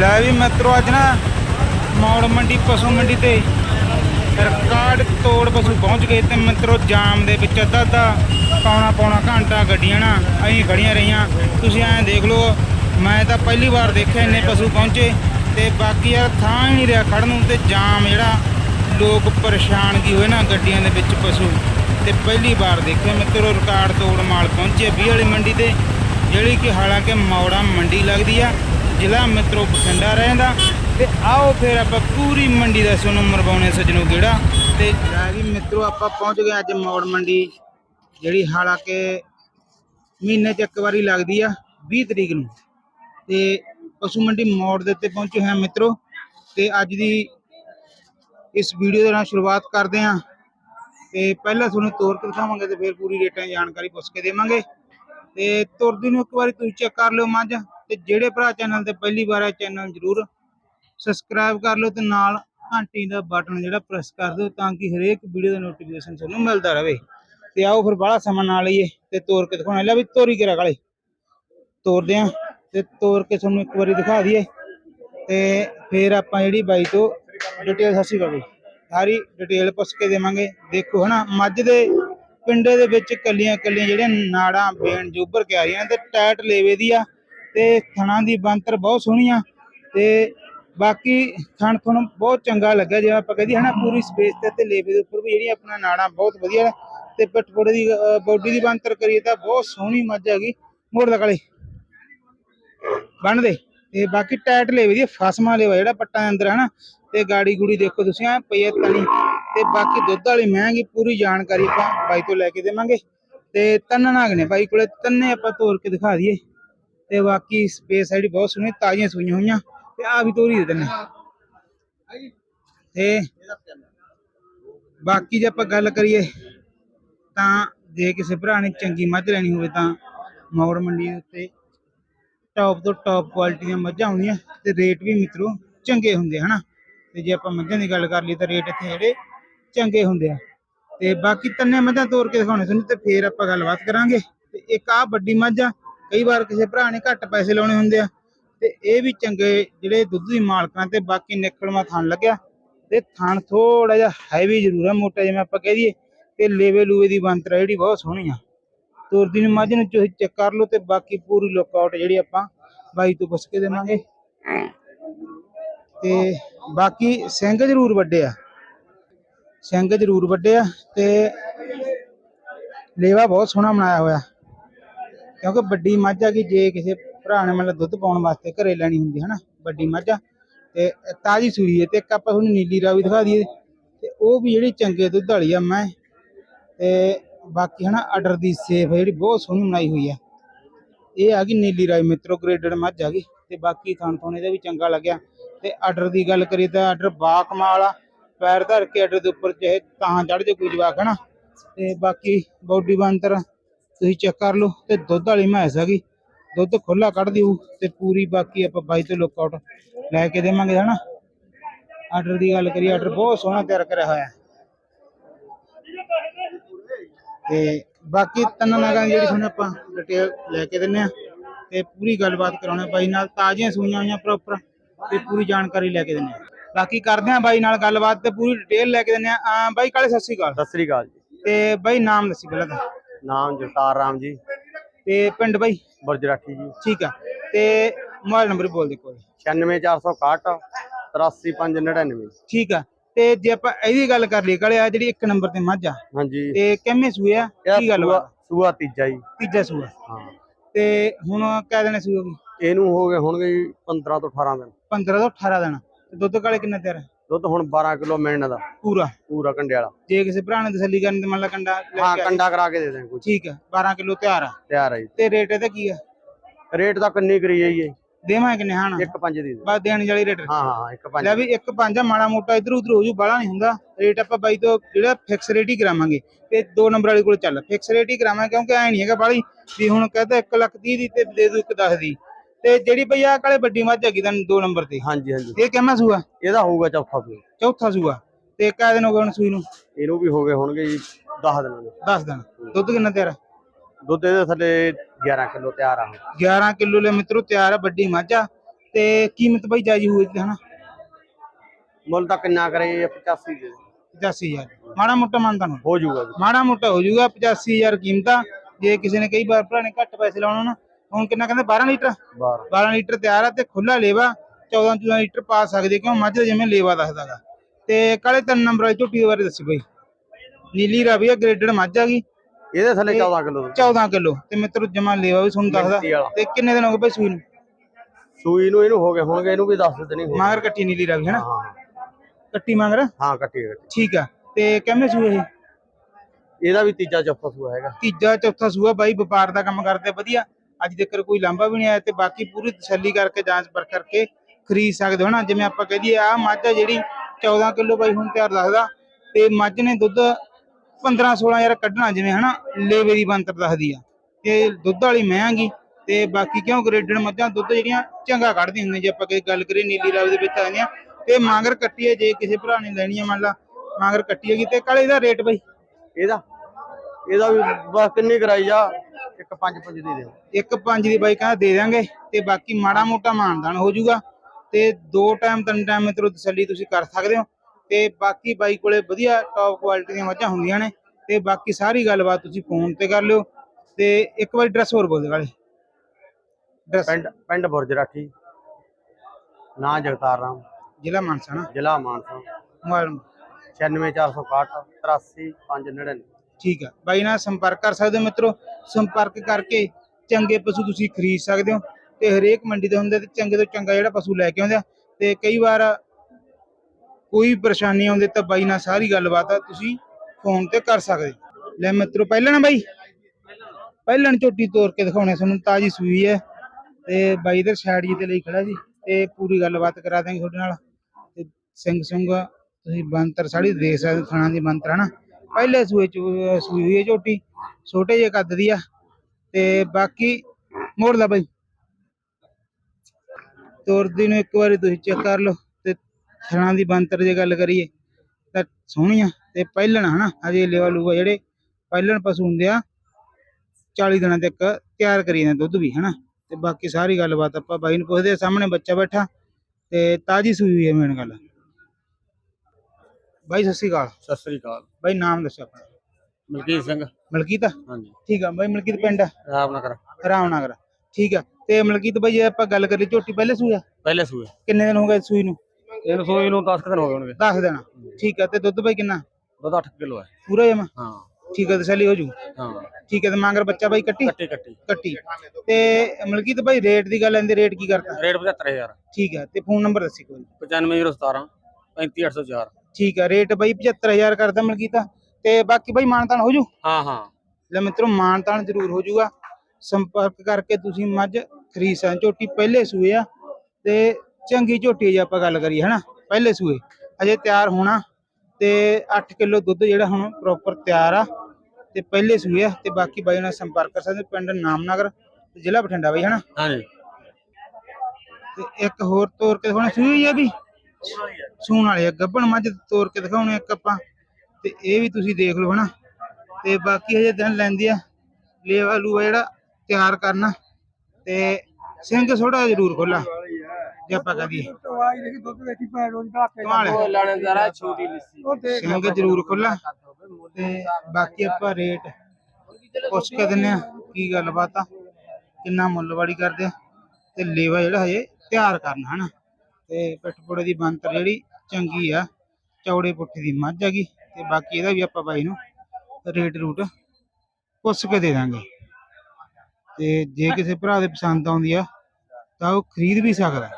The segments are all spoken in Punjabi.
ਲੈ ਵੀ ਮਿੱਤਰੋ ਅੱਜ ਨਾ ਮੌੜ ਮੰਡੀ, ਪਸ਼ੂ ਮੰਡੀ ਤੇ ਰਿਕਾਰਡ ਤੋੜ ਪਸ਼ੂ ਪਹੁੰਚ ਗਏ ਤੇ ਮਿੱਤਰੋ ਜਾਮ ਦੇ ਵਿੱਚ ਅੱਧਾ ਅੱਧਾ ਪੌਣਾ ਪੌਣਾ ਘੰਟਾ ਗੱਡੀਆਂ ਨਾ ਅਸੀਂ ਖੜੀਆਂ ਰਹੀਆਂ। ਤੁਸੀਂ ਐਂ ਦੇਖ ਲਓ, ਮੈਂ ਤਾਂ ਪਹਿਲੀ ਵਾਰ ਦੇਖਿਆ ਇੰਨੇ ਪਸ਼ੂ ਪਹੁੰਚੇ ਤੇ ਬਾਕੀ ਯਾਰ ਥਾਂ ਹੀ ਨਹੀਂ ਰਿਹਾ ਖੜਨ ਨੂੰ ਤੇ ਜਾਮ ਜਿਹੜਾ ਲੋਕ ਪਰੇਸ਼ਾਨ ਕੀ ਹੋਏ ਨਾ ਗੱਡੀਆਂ ਦੇ ਵਿੱਚ ਪਸ਼ੂ। ਤੇ ਪਹਿਲੀ ਵਾਰ ਦੇਖਿਆ ਮਿੱਤਰੋ ਰਿਕਾਰਡ ਤੋੜ ਮਾਲ ਪਹੁੰਚੇ 20 ਵਾਲੀ ਮੰਡੀ ਤੇ, ਜਿਹੜੀ ਕਿ ਹਾਲਾਂਕਿ ਮੌੜਾ ਮੰਡੀ ਲੱਗਦੀ ਆ। ਜ਼ਿਲ੍ਹਾ ਮਿੱਤਰੋ ਬਠਿੰਡਾ ਰਹਿੰਦਾ। ਤੇ ਆਓ ਫਿਰ ਆਪਾਂ ਪੂਰੀ ਮੰਡੀ ਦਾ ਤੁਹਾਨੂੰ ਮਰਵਾਉਣੇ ਸਜਣੋ ਗੇੜਾ। ਤੇ ਲੈ ਮਿੱਤਰੋ ਆਪਾਂ ਪਹੁੰਚ ਗਏ ਅੱਜ ਮੌੜ ਮੰਡੀ, ਜਿਹੜੀ ਹਾਲਾਂਕਿ ਮਹੀਨੇ 'ਚ ਇੱਕ ਵਾਰੀ ਲੱਗਦੀ ਆ 20 ਤਰੀਕ ਨੂੰ। ਤੇ ਪਸ਼ੂ ਮੰਡੀ ਮੌੜ ਦੇ ਉੱਤੇ ਪਹੁੰਚੇ ਹੋਏ ਹਾਂ ਮਿੱਤਰੋ। ਤੇ ਅੱਜ ਦੀ ਇਸ ਵੀਡੀਓ ਦੇ ਨਾਲ ਸ਼ੁਰੂਆਤ ਕਰਦੇ ਹਾਂ। ਤੇ ਪਹਿਲਾਂ ਤੁਹਾਨੂੰ ਤੋਰ ਕੇ ਦਿਖਾਵਾਂਗੇ ਤੇ ਫਿਰ ਪੂਰੀ ਰੇਟਾਂ ਦੀ ਜਾਣਕਾਰੀ ਪੁੱਛ ਕੇ ਦੇਵਾਂਗੇ। ਤੇ ਤੁਰਦੀ ਨੂੰ ਇੱਕ ਵਾਰੀ ਤੁਸੀਂ ਚੈੱਕ ਕਰ ਲਿਓ ਮੱਝ। ਤੇ ਜਿਹੜੇ ਭਰਾ ਚੈਨਲ ਤੇ ਪਹਿਲੀ ਵਾਰ ਹੈ ਚੈਨਲ ਜਰੂਰ ਸਬਸਕ੍ਰਾਈਬ ਕਰ ਲਿਓ ਤੇ ਨਾਲ ਘੰਟੀ ਦਾ ਬਟਨ ਜਿਹੜਾ ਪ੍ਰੈਸ ਕਰ ਦਿਓ ਤਾਂ ਕਿ ਹਰੇਕ ਵੀਡੀਓ ਦਾ ਨੋਟੀਫਿਕੇਸ਼ਨ ਤੁਹਾਨੂੰ ਮਿਲਦਾ ਰਹੇ। ਤੇ ਆਓ ਫਿਰ ਬਾਹਲਾ ਸਮਾਂ ਨਾ ਲਈਏ ਤੇ ਤੋਰ ਕੇ ਦਿਖਾਉਣਾ। ਲੈ ਵੀ ਤੋਰੀ ਕਰਾ ਕਾਲੇ। ਤੋਰਦੇ ਆ ਤੇ ਤੋਰ ਕੇ ਤੁਹਾਨੂੰ ਇੱਕ ਵਾਰੀ ਦਿਖਾ ਦਈਏ। ਤੇ ਫਿਰ ਆਪਾਂ ਜਿਹੜੀ ਬਾਈ ਤੋਂ ਡਿਟੇਲ ਸੱਸੀ ਕਰੀ ਸਾਰੀ ਡਿਟੇਲ ਪੁੱਛ ਕੇ ਦੇਵਾਂਗੇ। ਦੇਖੋ ਹਨਾ, ਮੱਝ ਦੇ ਪਿੰਡੇ ਦੇ ਵਿੱਚ ਕੱਲੀਆਂ ਕੱਲੀਆਂ ਜਿਹੜੀਆਂ ਨਾੜਾਂ ਬੇਣ ਜੁੱਬਰ ਕੇ ਆ ਰਹੀਆਂ ਤੇ ਟਾਇਟ ਲੇਵੇ ਦੀ ਆ। ਤੇ ਥਣਾ ਦੀ ਬੰਤਰ ਬਹੁਤ ਸੋਹਣੀ ਆ ਤੇ ਬਾਕੀ ਥਣ ਤੁਹਾਨੂੰ ਬਹੁਤ ਚੰਗਾ ਲੱਗਾ ਜਿਵੇਂ ਆਪਾਂ ਕਹਦੀ ਹਨਾ, ਪੂਰੀ ਸਪੇਸ ਤੇ ਤੇ ਲੇਵੇ ਦੇ ਉੱਪਰ ਵੀ ਜਿਹੜੀ ਆਪਣਾ ਨਾੜਾਂ ਬਹੁਤ ਵਧੀਆ ਤੇ ਪਟਪੋੜੇ ਦੀ ਬੋਡੀ ਦੀ ਬੰਤਰ ਕਰੀਏ ਤਾਂ ਬਹੁਤ ਸੋਹਣੀ ਮੱਝ ਹੈਗੀ ਮੋੜ ਦਾ ਕਾਲੇ। ਬੰਨ ਦੇ। ਤੇ ਬਾਕੀ ਟਾਇਟ ਲੇਵੇ ਦੀ ਫਸਮਾ ਲੈਵਾ ਜਿਹੜਾ ਪੱਟਾਂ ਦੇ ਅੰਦਰ ਹੈ ਤੇ ਗਾੜੀ ਗੁੜੀ ਦੇਖੋ ਤੁਸੀਂ ਆ ਪਈ ਹੈ ਤਣੀ ਤੇ ਬਾਕੀ ਦੁੱਧ ਵਾਲੀ ਮਹਿੰਗੀ ਪੂਰੀ ਜਾਣਕਾਰੀ ਆਪਾਂ ਬਾਈ ਤੋਂ ਲੈ ਕੇ ਦੇਵਾਂਗੇ। ਤੇ ਤਿੰਨ ਨਾਗ ਨੇ ਬਾਈ ਕੋਲੇ, ਤਿੰਨੇ ਆਪਾਂ ਤੋੜ ਕੇ ਦਿਖਾ ਦਈਏ। ਤੇ ਬਾਕੀ ਸਪੇਸ ਜਿਹੜੀ ਬਹੁਤ ਸੋਹਣੀ ਤਾਜ਼ੀਆਂ ਸੂਈਆਂ ਹੋਈਆਂ ਤੇ ਆ ਵੀ ਤੋਰੀ ਦੇ ਦਿੰਨੇ ਤੇ ਬਾਕੀ ਜੇ ਆਪਾਂ ਗੱਲ ਕਰੀਏ ਤਾਂ ਜੇ ਕਿਸੇ ਭਰਾ ਨੇ ਚੰਗੀ ਮੱਝ ਲੈਣੀ ਹੋਵੇ ਤਾਂ ਮੌੜ ਮੰਡੀ ਦੇ ਉੱਤੇ ਟੌਪ ਤੋਂ ਟੌਪ ਕੁਆਲਿਟੀ ਦੀਆਂ ਮੱਝਾਂ ਆਉਂਦੀਆਂ ਤੇ ਰੇਟ ਵੀ ਮਿੱਤਰੋ ਚੰਗੇ ਹੁੰਦੇ ਹਨਾ? ਤੇ ਜੇ ਆਪਾਂ ਮੱਝਾਂ ਦੀ ਗੱਲ ਕਰ ਲਈ ਤਾਂ ਰੇਟ ਇੱਥੇ ਜਿਹੜੇ ਚੰਗੇ ਹੁੰਦੇ ਆ। ਤੇ ਬਾਕੀ ਤੰਨੇ ਮੱਝਾਂ ਤੋਰ ਕੇ ਦਿਖਾਉਣੇ ਤੁਹਾਨੂੰ ਤੇ ਫੇਰ ਆਪਾਂ ਗੱਲਬਾਤ ਕਰਾਂਗੇ। ਤੇ ਇੱਕ ਆ ਵੱਡੀ ਮੱਝ ਆ ਕਈ ਵਾਰ ਕਿਸੇ ਭਰਾ ਨੇ ਘੱਟ ਪੈਸੇ ਲਾਉਣੇ ਹੁੰਦੇ ਆ, ਤੇ ਇਹ ਵੀ ਚੰਗੇ ਜਿਹੜੇ ਦੁੱਧ ਦੀ ਮਾਲਕਾਂ ਤੇ ਬਾਕੀ ਨਿਕਲਵਾ ਥਣ ਲੱਗਿਆ। ਤੇ ਥਣ ਥੋੜਾ ਜਿਹਾ ਹੈਵੀ ਜ਼ਰੂਰ ਆ, ਮੋਟਾ ਜਿਵੇਂ ਆਪਾਂ ਕਹਿ ਦਈਏ, ਤੇ ਲੇਵੇ ਲੂਵੇ ਦੀ ਬੰਤਰਾ ਜਿਹੜੀ ਬਹੁਤ ਸੋਹਣੀ ਆ। ਤੁਰਦੀ ਨੂੰ ਮੱਝ ਨੂੰ ਤੁਸੀਂ ਚੈੱਕ ਕਰ ਲਓ ਤੇ ਬਾਕੀ ਪੂਰੀ ਲੁੱਕਆਊਟ ਜਿਹੜੀ ਆਪਾਂ ਬਾਈ ਤੋਂ ਪੁੱਛ ਕੇ ਦੇਵਾਂਗੇ। ਤੇ ਬਾਕੀ ਸਿੰਘ ਜ਼ਰੂਰ ਵੱਡੇ ਆ। ਸਿੰਘ ਜ਼ਰੂਰ ਵੱਡੇ ਆ ਤੇ ਲੇਵਾ ਬਹੁਤ ਸੋਹਣਾ ਬਣਾਇਆ ਹੋਇਆ। ਕਿਉਂਕਿ ਵੱਡੀ ਮੱਝ ਆ ਕਿ ਜੇ ਕਿਸੇ ਭਰਾ ਨੇ ਮਤਲਬ ਦੁੱਧ ਪਾਉਣ ਵਾਸਤੇ ਘਰੇ ਲੈਣੀ ਹੁੰਦੀ ਹੈ ਨਾ ਵੱਡੀ ਮੱਝ ਆ, ਤੇ ਤਾਜੀ ਸੂਈ ਹੈ, ਤੇ ਇੱਕ ਆਪਾਂ ਤੁਹਾਨੂੰ ਨੀਲੀ ਰਾਵੀ ਦਿਖਾ ਦਈਏ, ਤੇ ਉਹ ਵੀ ਜਿਹੜੀ ਚੰਗੇ ਦੁੱਧ ਵਾਲੀ ਆ ਮੈਂ, ਤੇ ਬਾਕੀ, ਹਨਾ ਆਰਡਰ ਦੀ ਸੇਫ ਜਿਹੜੀ ਬਹੁਤ ਸੋਹਣੀ ਬਣਾਈ ਹੋਈ ਆ। ਇਹ ਆ ਗਈ ਨੀਲੀ ਰਾਈ ਮਿੱਤਰੋ ਗ੍ਰੇਡਡ ਮੱਝ ਆ ਗਈ, ਤੇ ਬਾਕੀ ਥਣ ਥਣ ਇਹਦਾ ਵੀ ਚੰਗਾ ਲੱਗਿਆ। ਤੇ ਆਰਡਰ ਦੀ ਗੱਲ ਕਰੀ ਤਾਂ ਆਰਡਰ ਬਾ ਕਮਾਲ ਆ, ਪੈਰ ਧਰ ਕੇ ਆਰਡਰ ਦੇ ਉੱਪਰ ਚਾਹੇ ਤਾਂ ਚੜ ਜੇ ਕੋਈ ਜਵਾਕ, ਹਨਾ, ਤੇ ਬਾਕੀ ਬੋਡੀ ਬੰਤਰ ਤੁਸੀਂ ਚੈੱਕ ਕਰ ਲਓ ਤੇ ਦੁੱਧ ਵਾਲੀ ਮੈਸ ਹੈਗੀ ਦੁੱਧ ਖੁੱਲਾ ਕੱਢ ਦਿਓ ਤੇ ਪੂਰੀ ਬਾਕੀ ਆਪਾਂ ਬਾਈ ਤੋਂ ਲੁੱਕ ਆਊਟ ਲੈ ਕੇ ਦੇਵਾਂਗੇ ਹਨਾ? ਆਰਡਰ ਦੀ ਗੱਲ ਕਰੀ ਆਰਡਰ ਬਹੁਤ ਸੋਹਣਾ ਤਿਆਰ ਕਰਿਆ ਹੋਇਆ। ਤੇ ਬਾਕੀ ਤਿੰਨ ਨਗਾਂ ਦੀ ਜਿਹੜੀ ਤੁਹਾਨੂੰ ਆਪਾਂ ਡਿਟੇਲ ਲੈ ਕੇ ਦਿੰਨੇ ਆ ਤੇ ਪੂਰੀ ਗੱਲਬਾਤ ਕਰਾਉਣੇ ਬਾਈ ਨਾਲ ਤਾਜ਼ੀਆਂ ਸੂਈਆਂ ਹੋਈਆਂ ਪ੍ਰੋਪਰ ਤੇ ਪੂਰੀ ਜਾਣਕਾਰੀ ਲੈ ਕੇ ਦਿੰਨੇ ਆ। ਬਾਕੀ ਕਰਦੇ ਆ ਬਾਈ ਨਾਲ ਗੱਲਬਾਤ ਤੇ ਪੂਰੀ ਡਿਟੇਲ ਲੈ ਕੇ ਦਿੰਨੇ ਆ। ਆ ਬਾਈ ਕਾਲੇ ਸਤਿ ਸ਼੍ਰੀ ਅਕਾਲ। ਸਤਿ ਸ੍ਰੀ ਅਕਾਲ ਜੀ। ਤੇ ਬਾਈ ਨਾਮ ਦੱਸੀ ਪਹਿਲਾਂ ਤਾਂ। ਨਾਮ ਜਗਤਾਰ ਰਾਮ ਜੀ। ਤੇ ਪਿੰਡ ਬਾਈ? ਬਰਜਰਾਠੀ ਜੀ। ਠੀਕ ਆ। ਤੇ ਮੋਬਾਈਲ ਨੰਬਰ ਬੋਲ ਦੇ ਕੋਲ 96461 83599 ਠੀਕ ਆ। ਤੇ ਜੇ ਆਪਾਂ ਇਹਦੀ ਗੱਲ ਕਰ ਲਈ ਕਾਲੇ ਆ ਜਿਹੜੀ ਇੱਕ ਨੰਬਰ ਤੇ ਮੱਝ। ਆ ਹਾਂਜੀ। ਤੇ ਕਿੰਨੇ ਸੂਏ ਆ? ਕੀ ਗੱਲ ਵਾ? ਸੂਆ- ਤੀਜਾ ਜੀ। ਤੀਜਾ ਸੂਆ। ਹਾਂ। ਤੇ ਹੁਣ ਕਹਿ ਦੇਣੇ ਸੂਏ ਇਹਨੂੰ ਹੋ ਗਏ ਹੋਣਗੇ ਜੀ 15 ਤੋਂ 18 ਦਿਨ। 15 ਤੋਂ 18 ਦਿਨ। ਦੁੱਧ ਕਾਲੇ ਕਿੰਨਾ ਤਿਆਰ ਹੈ ਦੁੱਧ ਹੁਣ 12 ਕਿਲੋ ਮਿਲਣ ਦਾ। ਪੂਰਾ। ਪੂਰਾ ਕੰਡੇ ਵਾਲਾ। ਜੇ ਕਿਸੇ ਭਰਾ ਨੇ ਤਸੱਲੀ ਕਰਨ ਤੇ ਮੰਨ ਲਾ ਕੰਡਾ ਲੈ ਹਾਂ ਕੇ ਆਏ। ਕੰਡਾ ਕਰਾ ਕੇ ਦੇ ਦੇਣ ਕੁਝ ਠੀਕ ਆ 12 ਕਿਲੋ ਤਿਆਰ ਆ। ਤਿਆਰ ਹੈ ਜੀ। ਤੇ ਰੇਟ ਇਹਦਾ ਕੀ ਆ? ਰੇਟ ਤਾਂ ਕੰਨੀ ਕਰੀ ਜਾਈਏ ਦੇਵਾਂ ਕਿੰਨੇ ਹਾਣਾ ਇੱਕ ਪੰਜ ਦੀ ਦੇ। ਬਸ ਦੇਣ ਵਾਲੀ ਰੇਟ ਹਾਂ ਹਾਂ ਇੱਕ ਪੰਜ ਲੈ ਵੀ ਇੱਕ ਪੰਜ ਆ ਮਾੜਾ ਮੋਟਾ ਇਧਰ ਉਧਰ ਹੋ ਜੂ ਬਾਲਾ ਨਹੀਂ ਹੁੰਦਾ। ਰੇਟ ਆਪਾਂ ਬਾਈ ਤੋਂ ਜਿਹੜਾ ਫਿਕਸ ਰੇਟ ਹੀ ਕਰਾਵਾਂਗੇ। ਤੇ ਦੋ ਨੰਬਰ ਵਾਲੀ ਕੋਲ ਚੱਲ। ਫਿਕਸ ਰੇਟ ਹੀ ਕਰਾਵਾਂਗੇ ਕਿਉਂਕਿ ਐ ਨਹੀਂ ਹੈਗਾ ਬਾਲੀ ਵੀ ਹੁਣ ਕਹਿੰਦਾ 1 ਲੱਖ 30 ਦੀ ਤੇ ਦੇ ਦੂ 1 10 ਦੀ। ਤੇ ਜਿਹੜੀ ਬਈ ਆ ਕਾਲੇ ਵੱਡੀ ਮੱਝ ਹੈਗੀ ਤਾਂ ਦੋ ਨੰਬਰ ਤੇ। ਹਾਂਜੀ ਹਾਂਜੀ। ਇਹ ਕਿੰਨਾ ਸੂਆ? ਇਹਦਾ ਹੋਊਗਾ ਚੌਥਾ ਸੂਆ। ਚੌਥਾ ਸੂਆ। ਤੇ ਕਾਹ ਦਿਨ ਹੋ ਗਏ ਹੁਣ ਸੂਈ ਨੂੰ? ਇਹਨੂੰ ਵੀ ਹੋ ਗਏ ਹੋਣਗੇ ਜੀ 10 ਦਿਨਾਂ ਦੇ। 10 ਦਿਨ। ਦੁੱਧ ਕਿੰਨਾ ਤੇਰਾ ਦੁੱਧ ਇਹਦੇ ਥੱਲੇ 11 ਕਿਲੋ ਤਿਆਰ ਆ 11 ਕਿਲੋ ਲੈ ਮਿੱਤਰੋ ਤਿਆਰ ਆ ਵੱਡੀ ਮੱਝ ਆ। ਤੇ ਕੀਮਤ ਬਾਈ ਜਾਇਜ਼ ਹੋਈ ਤੇ ਹਨਾ? ਮੁੱਲ ਤਾਂ ਕਿੰਨਾ ਕਰੇ ਜੀ 85 ਦੇ। 85000 ਮਾੜਾ ਮੋਟਾ ਮੰਨਦਾ ਨੂੰ ਹੋ ਜਾਊਗਾ ਮਾੜਾ ਮੋਟਾ ਹੋ ਜਾਊਗਾ 85000 ਕੀਮਤ। ਜੇ ਕਿਸੇ ਨੇ ਕਈ ਵਾਰ ਭਰਾ ਨੇ ਘੱਟ ਪੈਸੇ ਲਾਉਣਾ ਨਾ ਹੁਣ ਕਿੰਨਾ ਕਹਿੰਦੇ? 12 ਲੀਟਰ? 12 12 ਲੀਟਰ ਤਿਆਰ ਆ ਤੇ ਖੁੱਲਾ ਲੇਵਾ 14 14 ਲੀਟਰ ਪਾ ਸਕਦੇ ਕਿਉਂ? ਮੱਝ ਦਾ ਜਿਵੇਂ ਲੇਵਾ ਦੱਸਦਾਗਾ ਤੇ ਕਾਲੇ ਤਿੰਨ ਨੰਬਰ ਵਾਲੀ ਝੋਟੀ ਬਾਰੇ ਦੱਸੀ ਬਈ। ਨੀਲੀ ਰਾਵੀ ਆ ਗ੍ਰੇਡਡ ਮੱਝ ਆ ਗਈ। ਇਹਦੇ ਥੱਲੇ 14 ਕਿਲੋ 14 ਕਿਲੋ। ਤੇ ਮਿੱਤਰ ਜਮਾ ਲੇਵਾ ਵੀ ਤੁਹਾਨੂੰ ਦੱਸਦਾ। ਤੇ ਕਿੰਨੇ ਦਿਨ ਹੋ ਗਏ ਬਈ ਸੂਈ ਨੂੰ? ਸੂਈ ਨੂੰ ਇਹਨੂੰ ਹੋ ਗਏ ਹੋਣਗੇ ਇਹਨੂੰ ਵੀ 10 ਦਿਨ ਹੀ ਹੋ ਗਏ ਮਾਗਰ ਕੱਟੀ ਨੀਲੀ ਰਾਵੀ ਹੈ ਨਾ? ਕੱਟੀ ਮਾਗਰ? ਹਾਂ ਕੱਟੀ ਕੱਟੀ। ਠੀਕ ਆ। ਤੇ ਕਿੰਨੇ ਸੂਏ ਇਹ? ਇਹਦਾ ਵੀ ਤੀਜਾ ਚੌਥਾ ਸੂਆ ਹੈਗਾ। ਤੀਜਾ ਚੌਥਾ ਸੂਆ। ਬਾਈ ਵਪਾਰ ਦਾ ਕੰਮ ਕਰਦੇ ਵਧੀਆ। ਅੱਜ ਤੱਕ ਕੋਈ ਲਾਂਭਾ ਵੀ ਨਹੀਂ ਆਇਆ ਤੇ ਬਾਕੀ ਪੂਰੀ ਤਸੱਲੀ ਕਰਕੇ ਜਾਂਚ ਪਰ ਕਰਕੇ ਖਰੀਦ ਸਕਦੇ ਹੋ ਨਾ। ਜਿਵੇਂ ਆਪਾਂ ਕਹਿ ਦਈਏ ਆ ਮੱਝ ਆ ਜਿਹੜੀ 14 ਕਿਲੋ ਬਾਈ ਹੁਣ ਤਿਆਰ ਦੱਸਦਾ ਤੇ ਮੱਝ ਨੇ ਦੁੱਧ 15 16 ਯਾਰ ਕੱਢਣਾ ਜਿਵੇਂ ਹਨਾ, ਲੇਵੇ ਦੀ ਬੰਤਰ ਦੱਸਦੀ ਆ। ਤੇ ਦੁੱਧ ਵਾਲੀ ਮਹਿੰਗੀ ਤੇ ਬਾਕੀ ਕਿਉਂ ਗ੍ਰੇਡਡ ਮੱਝਾਂ ਦੁੱਧ ਜਿਹੜੀਆਂ ਚੰਗਾ ਕੱਢਦੀਆਂ ਹੁੰਦੀਆਂ। ਜੇ ਆਪਾਂ ਕੋਈ ਗੱਲ ਕਰੀਏ ਨੀਲੀ ਰਾਵੀ ਦੇ ਵਿੱਚ ਆ ਤੇ ਮਾਂਗਰ ਕੱਟੀ ਹੈ ਜੇ ਕਿਸੇ ਭਰਾ ਨੇ ਲੈਣੀ ਹੈ ਮੰਨ ਲਾ, ਮਾਂਗਰ ਕੱਟੀ ਹੈਗੀ ਤੇ ਕਾਲੇ ਇਹਦਾ ਰੇਟ ਬਈ? ਇਹਦਾ ਇਹਦਾ ਵੀ ਬਸ ਕਿੰਨੀ ਕਰਾਈ ਜਾ ਇੱਕ ਪੰਜ ਪੰਜ ਦੇ ਦਿਓ। ਇੱਕ ਪੰਜ ਦੀ ਬਾਈ ਕਹਿੰਦਾ ਦੇ ਦਾਂਗੇ ਤੇ ਬਾਕੀ ਮਾੜਾ ਮੋਟਾ ਮਾਨਦਾਨ ਹੋ ਜਾਊਗਾ ਤੇ ਦੋ ਟਾਈਮ ਤਿੰਨ ਟਾਈਮ ਮਿੱਤਰੋ ਤਸੱਲੀ ਤੁਸੀਂ ਕਰ ਸਕਦੇ ਹੋ ਤੇ ਬਾਕੀ ਬਾਈ ਕੋਲੇ ਵਧੀਆ ਟੌਪ ਕੁਆਲਿਟੀ ਦੀਆਂ ਮੱਝਾਂ ਹੁੰਦੀਆਂ ਨੇ ਤੇ ਬਾਕੀ ਸਾਰੀ ਗੱਲਬਾਤ ਤੁਸੀਂ ਫੋਨ ਤੇ ਕਰ ਲਿਓ ਤੇ ਇੱਕ ਵਾਰੀ ਡਰੈਸ ਹੋਰ ਬੋਲ ਦੇ ਵਾਲੇ ਡਰੈਸ ਪਿੰਡ ਪਿੰਡ ਬੁਰਜ ਰਾਠੀ। ਨਾਂ ਜਗਤਾਰ ਰਾਮ। ਜ਼ਿਲ੍ਹਾ ਮਾਨਸਾ ਨਾ? ਜ਼ਿਲ੍ਹਾ ਮਾਨਸਾ। Mobile number. 96461 83599 ਠੀਕ ਆ। ਬਾਈ ਨਾਲ ਸੰਪਰਕ ਕਰ ਸਕਦੇ ਹੋ ਮਿੱਤਰੋ। ਸੰਪਰਕ ਕਰਕੇ ਚੰਗੇ ਪਸ਼ੂ ਤੁਸੀਂ ਖਰੀਦ ਸਕਦੇ ਹੋ। ਤੇ ਹਰੇਕ ਮੰਡੀ ਦੇ ਹੁੰਦੇ ਤੇ ਚੰਗੇ ਤੋਂ ਚੰਗਾ ਜਿਹੜਾ ਪਸ਼ੂ ਲੈ ਕੇ ਆਉਂਦੇ ਆ। ਤੇ ਕਈ ਵਾਰ ਕੋਈ ਪਰੇਸ਼ਾਨੀ ਆਉਂਦੀ ਤਾਂ ਬਾਈ ਨਾਲ ਸਾਰੀ ਗੱਲਬਾਤ ਆ ਤੁਸੀਂ ਫੋਨ ਤੇ ਕਰ ਸਕਦੇ ਲੈ ਮਿੱਤਰੋ ਪਹਿਲਾਂ ਨਾ ਬਾਈ। ਪਹਿਲਾਂ ਝੋਟੀ ਤੋੜ ਕੇ ਦਿਖਾਉਣੇ ਤੁਹਾਨੂੰ ਤਾਜੀ ਸੂਈ ਹੈ। ਤੇ ਬਾਈ ਇਧਰ ਸਾਈਡ ਜੀ ਤੇ ਲਈ ਖੜਾ ਜੀ। ਤੇ ਪੂਰੀ ਗੱਲਬਾਤ ਕਰਾ ਦਾਂਗੇ ਤੁਹਾਡੇ ਨਾਲ। ਤੇ ਸਿੰਘ ਸਿੰਘ ਤੁਸੀਂ ਬੰਤਰ ਸਾੜੀ ਦੇਖ ਸਕਦੇ ਹੋ, ਥਾਣਾ ਦੀ ਬੰਤਰ ਹਨਾ? ਪਹਿਲੇ ਸੂਏ ਚ, ਅਹ ਸੂਈ ਹੋਈ ਹੈ ਝੋਟੀ, ਛੋਟੇ ਜਿਹੇ ਕੱਦ ਦੀ ਆ। ਤੇ ਬਾਕੀ ਮੋੜ ਲਾ ਬਾਈ। ਤੁਰਦੀ ਨੂੰ ਇੱਕ ਵਾਰੀ ਤੁਸੀਂ ਚੈੱਕ ਕਰ ਲਓ ਤੇ ਥਣਾ ਦੀ ਬੰਤਰ ਜੇ ਗੱਲ ਕਰੀਏ ਤਾਂ ਸੋਹਣੀ ਆ ਤੇ ਪਹਿਲਣ ਹਨਾ ਅਜੇ ਲੇਵਾ ਲੂਗਾ ਜਿਹੜੇ ਪਹਿਲਣ ਪਸ਼ੂ ਹੁੰਦੇ ਆ 40 ਦਿਨਾਂ ਤੱਕ ਤਿਆਰ ਕਰੀ ਜਾਂਦੇ ਦੁੱਧ ਵੀ ਹਨਾ। ਤੇ ਬਾਕੀ ਸਾਰੀ ਗੱਲਬਾਤ ਆਪਾਂ ਬਾਈ ਨੂੰ ਪੁੱਛਦੇ ਆ, ਸਾਹਮਣੇ ਬੱਚਾ ਬੈਠਾ ਤੇ ਤਾਜੀ ਸੂਈ ਹੋਈ ਹੈ ਮੇਨ ਗੱਲ। ਬਾਈ ਸਤਿ ਸ਼੍ਰੀ ਅਕਾਲ। ਸਤਿ ਸ੍ਰੀ ਅਕਾਲ। ਬਾਈ ਨਾਮ ਦੱਸੋ ਆਪਣਾ। ਮਲਕੀਤ ਸਿੰਘ। ਮਲਕੀਤ? ਹਾਂਜੀ। ਠੀਕ ਆ ਬਾਈ ਮਲਕੀਤ ਪਿੰਡ? ਰਾਮਨਗਰ। ਰਾਮਨਗਰ। ਠੀਕ ਆ। ਤੇ ਮਲਕੀਤ ਬਾਈ ਜੇ ਆਪਾਂ ਗੱਲ ਕਰੀਏ ਝੋਟੀ ਪਹਿਲੇ ਸੂਈ ਆ? ਪਹਿਲੇ ਸੂਏ। ਕਿੰਨੇ ਦਿਨ ਹੋ ਗਏ ਸੂਈ ਨੂੰ? ਇਹਨੂੰ ਸੂਈ ਨੂੰ 10 ਦਿਨ ਹੋ ਗਏ ਹੋਣਗੇ। 10 ਦਿਨ। ਠੀਕ ਆ ਤੇ ਦੁੱਧ ਬਾਈ ਕਿੰਨਾ? ਦੁੱਧ 8 ਕਿਲੋ ਹੈ ਪੂਰਾ ਜਮਾ? ਹਾਂ। ਠੀਕ ਆ ਤਸੱਲੀ ਹੋ ਜੂ? ਹਾਂ। ਠੀਕ ਆ ਤੇ ਮੰਗਰ ਬੱਚਾ ਬਾਈ ਕੱਟੀ? ਕੱਟੀ ਕੱਟੀ। ਕੱਟੀ। ਤੇ ਮਲਕੀਤ ਬਾਈ ਰੇਟ ਦੀ ਗੱਲ ਆਂਦੀ ਰੇਟ ਕੀ ਕਰਤਾ? ਰੇਟ 75000 ਠੀਕ ਆ ਤੇ ਫੋਨ ਨੰਬਰ ਦੱਸੀ ਕੋਈ। 95017 35804 ਠੀਕ ਆ ਰੇਟ ਬਾਈ 75000 ਕਰਦਾ ਮਲਕੀਤ। ਤੇ ਬਾਕੀ ਬਾਈ ਮਾਨਤਾਨ ਹੋ ਜੂ ਹਾਂ ਹਾਂ। ਲੈ ਮਿੱਤਰੋ ਮਾਨਤਾਨ ਜ਼ਰੂਰ ਹੋ ਜਾਊਗਾ ਸੰਪਰਕ ਕਰਕੇ ਤੁਸੀਂ ਮੱਝ ਖਰੀਦ ਸਕਦੇ। ਝੋਟੀ ਪਹਿਲੇ ਸੂਏ ਆ ਤੇ ਚੰਗੀ ਝੋਟੀ ਜੇ ਆਪਾਂ ਗੱਲ ਕਰੀਏ ਹਨਾ? ਪਹਿਲੇ ਸੂਏ। ਅਜੇ ਤਿਆਰ ਹੋਣਾ ਤੇ 8 ਕਿਲੋ ਦੁੱਧ ਜਿਹੜਾ ਹੁਣ ਪ੍ਰੋਪਰ ਤਿਆਰ ਆ ਤੇ ਪਹਿਲੇ ਸੂਏ ਆ ਤੇ ਬਾਕੀ ਬਾਈ ਨਾਲ ਸੰਪਰਕ ਕਰ ਸਕਦੇ। ਪਿੰਡ ਨਾਮਨਗਰ ਜ਼ਿਲ੍ਹਾ ਬਠਿੰਡਾ ਬਾਈ ਹਨਾ? ਹਾਂਜੀ। ਤੇ ਇੱਕ ਹੋਰ ਤੋਰ ਕੇ ਦਿਖਾਉਣੀ ਸੂਈ ਆ ਵੀ? ਸੂਣ ਵਾਲੇ ਆ, ਗੱਭਣ ਮੱਝ ਤੋਰ ਕੇ ਦਿਖਾਉਣੇ ਇੱਕ ਆਪਾਂ, ਤੇ ਇਹ ਵੀ ਤੁਸੀਂ ਦੇਖ ਲਓ ਹਨਾ। ਤੇ ਬਾਕੀ ਹਜੇ ਦਿਨ ਲੈਂਦੀ ਆ, ਲੇਵਾ ਲੂਆ ਜਿਹੜਾ ਤਿਆਰ ਕਰਨਾ, ਤੇ ਸਿੰਘ ਥੋੜਾ ਜ਼ਰੂਰ ਖੋਲਾ, ਜੇ ਆਪਾਂ ਕਹਦੀਏ ਕਮਾਲ ਸਿੰਘ ਜ਼ਰੂਰ ਖੋਲਾ, ਤੇ ਬਾਕੀ ਆਪਾਂ ਰੇਟ ਪੁੱਛ ਕੇ ਦਿੰਨੇ ਆ, ਕੀ ਗੱਲਬਾਤ ਆ, ਕਿੰਨਾ ਮੁੱਲ ਵਾਲੀ ਕਰਦੇ ਆ, ਤੇ ਲੇਵਾ ਜਿਹੜਾ ਹਜੇ ਤਿਆਰ ਕਰਨਾ ਹਨਾ। ਤੇ ਪਿੱਠਪੁੜੇ ਦੀ ਬੰਤਰ ਜਿਹੜੀ ਚੰਗੀ ਆ ਚੌੜੇ ਪੁੱਠੇ ਦੀ ਮੱਝ ਹੈਗੀ ਤੇ ਬਾਕੀ ਇਹਦਾ ਵੀ ਆਪਾਂ ਬਾਈ ਨੂੰ ਰੇਟ ਰੂਟ ਪੁੱਛ ਕੇ ਦੇ ਦਾਂਗੇ। ਤੇ ਜੇ ਕਿਸੇ ਭਰਾ ਦੇ ਪਸੰਦ ਆਉਂਦੀ ਆ ਤਾਂ ਉਹ ਖਰੀਦ ਵੀ ਸਕਦਾ।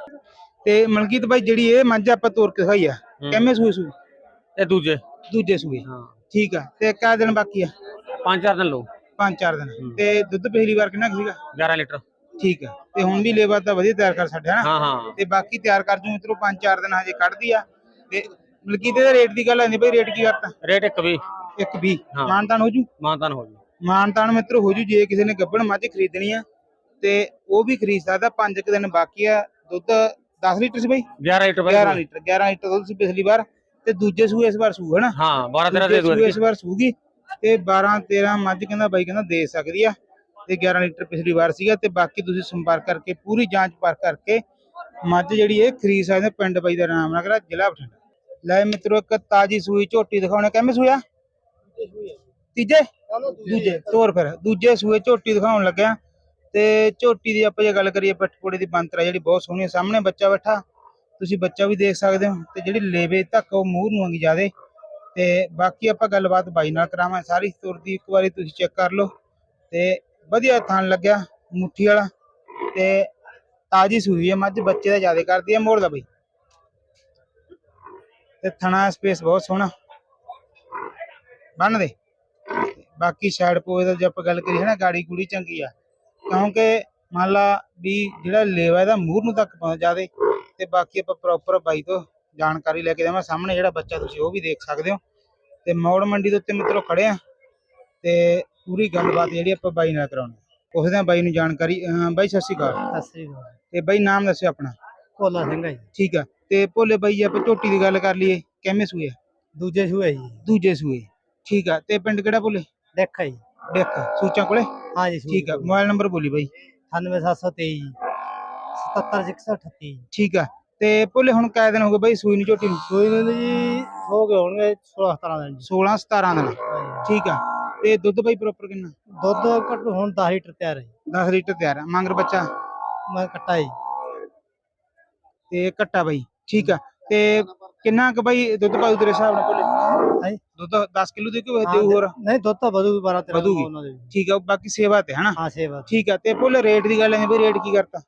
ਤੇ ਮਲਕੀਤ ਬਾਈ ਜਿਹੜੀ ਇਹ ਮੱਝ ਆਪਾਂ ਤੋਰ ਕੇ ਦਿਖਾਈ ਆ ਕਿਵੇਂ ਸੂਈ ਸੂਈ ਇਹ ਦੂਜੇ। ਦੂਜੇ ਸੂਏ। ਹਾਂ। ਠੀਕ ਆ ਤੇ ਕਿਆ ਦਿਨ ਬਾਕੀ ਆ? ਪੰਜ ਚਾਰ ਦਿਨ ਲਓ। ਪੰਜ ਚਾਰ ਦਿਨ। ਤੇ ਦੁੱਧ ਪਿਛਲੀ ਵਾਰ ਕਿੰਨਾ ਕੁ ਸੀਗਾ? 11 ਲੀਟਰ। ਠੀਕ ਆ ਤੇ ਹੁਣ ਵੀ ਲੇਬਰ ਤਾਂ ਵਧੀਆ ਤਿਆਰ ਕਰ ਛੱਡਿਆ ਨਾ। ਹਾਂ ਹਾਂ। ਤੇ ਬਾਕੀ ਤਿਆਰ ਕਰ ਜੂ ਪੰਜ ਚਾਰ ਦਿਨ ਹਜੇ ਕੱਢਦੀ ਆ। ਤੇ ਮਲਕੀ ਦੇ ਰੇਟ ਦੀ ਗੱਲ ਆਂਦੀ ਬਈ ਰੇਟ ਕੀ ਕਰਤਾ ਰੇਟ ਇੱਕ ਵੀ ਇੱਕ 20 ਹਾਂ। ਮਾਨਤਾਨ ਹੋ ਜੂ? ਮਾਨਤਾਨ ਹੋ ਜੂ। ਮਾਨਤਾਨ ਮਿੱਤਰੋ ਹੋ ਜੂ ਜੇ ਕਿਸੇ ਨੇ ਗੱਬਣ ਮੱਝ ਖਰੀਦਣੀ ਆ ਤੇ ਉਹ ਵੀ ਖਰੀਦ ਸਕਦਾ ਪੰਜ ਕੁ ਦਿਨ ਬਾਕੀ ਆ। ਦੁੱਧ 10 ਲੀਟਰ ਸੀ ਬਈ? 11 ਲੀਟਰ 11 ਲੀਟਰ 11 ਲੀਟਰ ਦੁੱਧ ਸੀ ਪਿਛਲੀ ਵਾਰ। ਤੇ ਦੂਜੇ ਸੂਏ ਇਸ ਵਾਰ ਸੂ ਹਨਾ ਹਾਂ 12 13 ਦੂਜੇ ਦੇ ਦੂ ਸੂਏ ਇਸ ਵਾਰ ਸੂਗੀ। ਤੇ 12 13 ਮੱਝ ਕਹਿੰਦਾ ਬਾਈ ਕਹਿੰਦਾ ਦੇ ਸਕਦੀ ਆ। ਤੇ 11 ਲੀਟਰ ਪਿਛਲੀ ਵਾਰ ਸੀਗਾ ਤੇ ਬਾਕੀ ਤੁਸੀਂ ਸੰਪਰਕ ਕਰਕੇ ਪੂਰੀ ਜਾਂਚ ਪਰ ਕਰਕੇ ਮੱਝ ਜਿਹੜੀ ਇਹ ਖਰੀਦ ਸਕਦੇ ਪਿੰਡ ਬਾਈ ਦਾ ਨਾਮ ਨਗਰਾ ਜ਼ਿਲ੍ਹਾ ਬਠਿੰਡਾ। ਲੈ ਮਿੱਤਰੋ ਇੱਕ ਤਾਜੀ ਸੂਈ ਝੋਟੀ ਦਿਖਾਉਣੇ ਕਿਵੇਂ ਸੂਇਆ ਤੀਜੇ ਦੂਜੇ ਤੋਰ ਫਿਰ। ਦੂਜੇ ਸੂਏ ਝੋਟੀ ਦਿਖਾਉਣ ਲੱਗਿਆ ਤੇ ਝੋਟੀ ਦੀ ਆਪਾਂ ਜੇ ਗੱਲ ਕਰੀਏ ਪਟਕੋੜੇ ਦੀ ਬੰਤਰਾ ਜਿਹੜੀ ਬਹੁਤ ਸੋਹਣੀ ਹੈ ਸਾਹਮਣੇ ਬੱਚਾ ਬੈਠਾ। ਤੁਸੀਂ ਬੱਚਾ ਵੀ ਦੇਖ ਸਕਦੇ ਹੋ ਤੇ ਜਿਹੜੀ ਲੇਵੇ ਤੱਕ ਉਹ ਮੂੰਹ ਨੂੰ ਆਂਗੀ ਜਿਆਦੇ ਤੇ ਬਾਕੀ ਆਪਾਂ ਗੱਲਬਾਤ ਬਾਈ ਨਾਲ ਕਰਾਵਾਂ ਸਾਰੀ ਤੁਰਦੀ ਇੱਕ ਵਾਰੀ ਤੁਸੀਂ ਚੈੱਕ ਕਰ ਲਓ। ਤੇ ਵਧੀਆ ਥਣ ਲੱਗਿਆ, ਮੁੱਠੀ ਵਾਲਾ ਤੇ ਤਾਜੀ ਸੂਈ ਹੈ, ਮੱਝ ਬੱਚੇ ਦਾ ਜ਼ਿਆਦਾ ਕਰਦੀ ਹੈ ਮੋੜ ਦਾ ਬਈ। ਤੇ ਥਣਾ ਸਪੇਸ ਬਹੁਤ ਸੋਹਣਾ। ਬੰਨ ਦੇ। ਬਾਕੀ ਸਾਈਡ ਪੋਏ ਦਾ ਜੇ ਆਪਾਂ ਗੱਲ ਕਰੀਏ ਨਾ ਗਾੜੀ ਗੁੜੀ ਚੰਗੀ ਆ। ਕਿਉਂਕਿ ਮੰਨ ਲਾ ਵੀ ਜਿਹੜਾ ਲੇਵਾ ਇਹਦਾ ਮੂੰਹ ਨੂੰ ਤੱਕ ਪਹੁੰਚ ਜਾਵੇ ਤੇ ਬਾਕੀ ਆਪਾਂ ਪ੍ਰੋਪਰ ਬਾਈ ਤੋਂ ਜਾਣਕਾਰੀ ਲੈ ਕੇ ਦੇਵਾਂ ਸਾਹਮਣੇ ਜਿਹੜਾ ਬੱਚਾ ਤੁਸੀਂ ਉਹ ਵੀ ਦੇਖ ਸਕਦੇ ਹੋ। ਤੇ ਮੌੜ ਮੰਡੀ ਦੇ ਉੱਤੇ ਮਿੱਤਰੋ ਖੜੇ ਆ। ਤੇ ਪੂਰੀ ਗੱਲਬਾਤ ਜਿਹੜੀ ਆਪਾਂ ਬਾਈ ਨਾਲ ਕਰਾਉਣੀ ਪੁੱਛਦੇ ਆ ਬਾਈ ਨੂੰ ਜਾਣਕਾਰੀ। ਅਹ ਬਾਈ ਸਤਿ ਸ਼੍ਰੀ ਅਕਾਲ। ਸਤਿ ਸ੍ਰੀ ਅਕਾਲ। ਤੇ ਬਾਈ ਨਾਮ ਦੱਸਿਓ ਆਪਣਾ। ਭੋਲਾ ਸਿੰਘ ਹੈ ਜੀ। ਠੀਕ ਆ। ਤੇ ਭੋਲੇ ਬਾਈ ਜੇ ਆਪਾਂ ਝੋਟੀ ਦੀ ਗੱਲ ਕਰ ਲਈਏ। ਕਿਵੇਂ ਸੂਏ ਆ? ਦੂਜੇ ਸੂਏ ਜੀ। ਦੂਜੇ ਸੂਏ। ਠੀਕ ਆ। ਤੇ ਪਿੰਡ ਕਿਹੜਾ ਭੋਲੇ? ਦੇਖਾ ਜੀ। ਡਿੱਕ ਸੂਚਾਂ ਕੋਲੇ? ਹਾਂ ਜੀ ਠੀਕ ਆ। ਮੋਬਾਈਲ ਨੰਬਰ ਬੋਲੀ ਬਾਈ। 98723 77638 ਠੀਕ ਆ। ਤੇ ਭੋਲੇ ਹੁਣ ਕਾਇ ਦਿਨ ਹੋ ਗਏ ਬਾਈ ਸੂਈ ਨੂੰ ਝੋਟੀ ਨੂੰ? ਸੂਈ ਨੂੰ ਜੀ ਹੋ ਗਏ ਹੋਣਗੇ 16 17 ਦਿਨ ਜੀ। 16 17 ਦਿਨ। ਠੀਕ ਆ। ਤੇ ਦੁੱਧ ਬਾਈ ਪ੍ਰੋਪਰ ਕਿੰਨਾ? ਦੁੱਧ ਘੱਟ ਹੁਣ 10 ਲੀਟਰ ਤਿਆਰ ਹੈ ਜੀ। 10 ਲੀਟਰ ਤਿਆਰ ਆ ਮੰਗਰ ਬੱਚਾ? ਮੈਂ ਕੱਟਾ ਜੀ। ਤੇ ਕੱਟਾ ਬਾਈ ਠੀਕ ਆ। ਤੇ ਕਿੰਨਾ ਕੁ ਬਾਈ ਦੁੱਧ ਪਾਉ ਤੇਰੇ ਹਿਸਾਬ ਨਾਲ ਭੋਲੇ? ਹਾਂਜੀ। ਦੁੱਧ 10 ਕਿਲੋ ਦੇ ਕਿ ਦੇਊ ਹੋਰ? ਨਹੀਂ ਦੁੱਧ ਤਾਂ ਵਧੂ 12 13 ਵਧੂਗੀ। ਉਹਨਾਂ ਦੇ ਠੀਕ ਆ ਬਾਕੀ ਸੇਵਾ ਤੇ ਹਨਾ? ਹਾਂ ਸੇਵਾ ਠੀਕ ਆ ਤੇ ਭੋਲੇ ਰੇਟ ਦੀ ਗੱਲ ਹੈ ਬਈ ਰੇਟ ਕੀ ਕਰਤਾ?